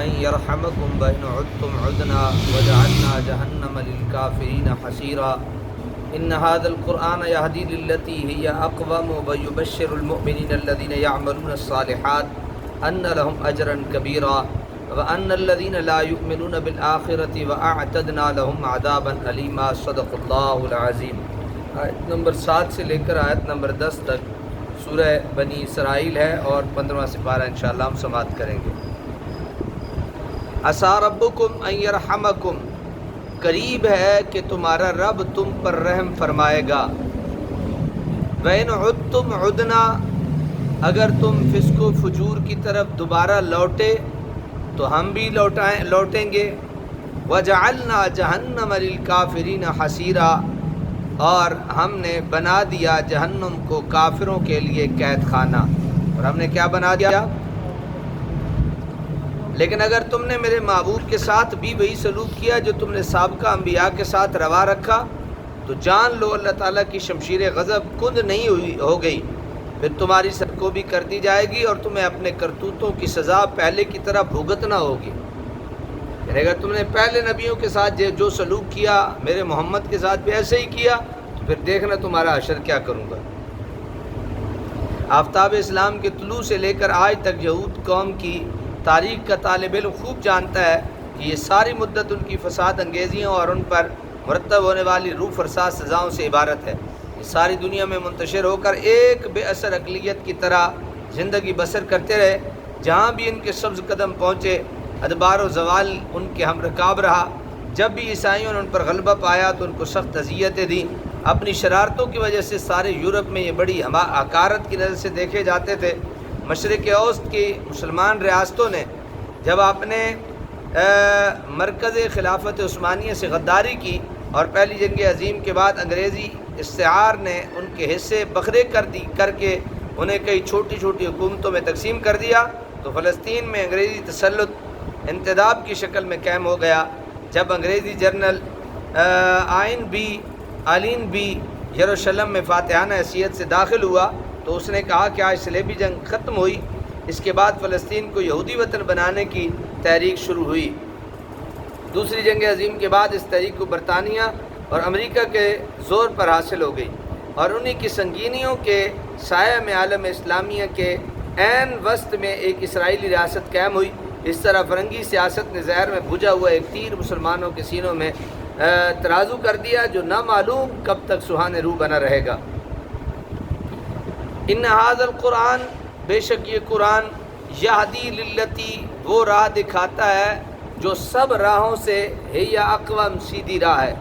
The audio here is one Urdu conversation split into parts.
أن يرحمكم بين عدتم عدنا وجعلنا جهنم للكافرين حسيرا إن هذا القرآن يهدي للتي هي أقوم ويبشر المؤمنين الذين يعملون الصالحات أن لهم أجرا كبيرا وأن الذين لا يؤمنون بالآخرة وأعتدنا لهم عذابا أليما. صدق الله العظيم. آیت نمبر سات سے لے کر آیت نمبر دس تک سورہ بنی اسرائیل ہے اور پندرہواں سپارہ انشاءاللہ ہم سماعت کریں گے. اسا ربکم ان یرحمکم، قریب ہے کہ تمہارا رب تم پر رحم فرمائے گا۔ وین عدتم عدنا، اگر تم فسق و فجور کی طرف دوبارہ لوٹے، تو ہم بھی لوٹائیں، لوٹیں گے۔ وجعلنا جہنم للکافرین حسیرا اور ہم نے بنا دیا جہنم کو کافروں کے لیے قید خانہ۔ اور ہم نے کیا بنا دیا؟ لیکن اگر تم نے میرے معبود کے ساتھ بھی وہی سلوک کیا جو تم نے سابقہ انبیاء کے ساتھ روا رکھا، تو جان لو اللہ تعالیٰ کی شمشیر غضب کند نہیں ہوئی ہو گئی۔ پھر تمہاری سر کو بھی کر دی جائے گی اور تمہیں اپنے کرتوتوں کی سزا پہلے کی طرح بھگتنا ہوگی۔ یعنی اگر تم نے پہلے نبیوں کے ساتھ جو سلوک کیا، میرے محمد کے ساتھ بھی ایسے ہی کیا، تو پھر دیکھنا تمہارا اشر کیا کروں گا۔ آفتاب اسلام کے طلوع سے لے کر آج تک یہود قوم کی تاریخ کا طالب علم خوب جانتا ہے کہ یہ ساری مدت ان کی فساد انگیزیوں اور ان پر مرتب ہونے والی روح فرساد سزاؤں سے عبارت ہے۔ یہ ساری دنیا میں منتشر ہو کر ایک بے اثر اقلیت کی طرح زندگی بسر کرتے رہے۔ جہاں بھی ان کے سبز قدم پہنچے، ادبار و زوال ان کے ہم رکاب رہا۔ جب بھی عیسائیوں نے ان پر غلبہ پایا تو ان کو سخت اذیتیں دیں۔ اپنی شرارتوں کی وجہ سے سارے یورپ میں یہ بڑی ہما حکارت کی نظر سے دیکھے جاتے تھے۔ مشرق اوسط کی مسلمان ریاستوں نے جب اپنے مرکز خلافت عثمانیہ سے غداری کی اور پہلی جنگ عظیم کے بعد انگریزی استعار نے ان کے حصے بکھرے کر دی، کر کے انہیں کئی چھوٹی چھوٹی حکومتوں میں تقسیم کر دیا، تو فلسطین میں انگریزی تسلط انتداب کی شکل میں قائم ہو گیا۔ جب انگریزی جرنل آئین بھی آلین بھی یروشلم میں فاتحانہ حیثیت سے داخل ہوا تو اس نے کہا کہ آج صلیبی جنگ ختم ہوئی۔ اس کے بعد فلسطین کو یہودی وطن بنانے کی تحریک شروع ہوئی۔ دوسری جنگ عظیم کے بعد اس تحریک کو برطانیہ اور امریکہ کے زور پر حاصل ہو گئی اور انہی کی سنگینیوں کے سایہ میں عالم اسلامیہ کے عین وسط میں ایک اسرائیلی ریاست قائم ہوئی۔ اس طرح فرنگی سیاست نے زہر میں بھجا ہوا ایک تیر مسلمانوں کے سینوں میں ترازو کر دیا جو نہ معلوم کب تک سہان روح بنا رہے گا۔ ان حاض القرآن، بے شک یہ قرآن یہدی للتی وہ راہ دکھاتا ہے جو سب راہوں سے ہے یا اقوام سیدھی راہ ہے۔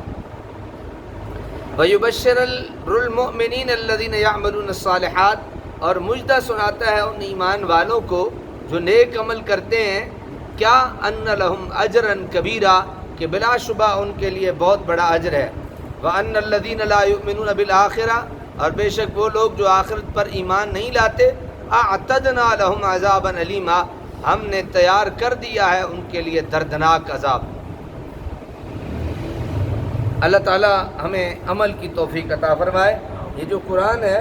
ویبشر المؤمنین الذین یعملون الصالحات اور مجدہ سناتا ہے ان ایمان والوں کو جو نیک عمل کرتے ہیں۔ کیا ان لہم اجرا کبیرہ کہ بلا شبہ ان کے لیے بہت بڑا اجر ہے۔ وَأَنَّ الَّذِينَ لَا يُؤْمِنُونَ بِالْآخِرَةِ اور بے شک وہ لوگ جو آخرت پر ایمان نہیں لاتے، اعتدنا لہم عذابا علیما ہم نے تیار کر دیا ہے ان کے لیے دردناک عذاب۔ اللہ تعالی ہمیں عمل کی توفیق عطا فرمائے۔ یہ جو قرآن ہے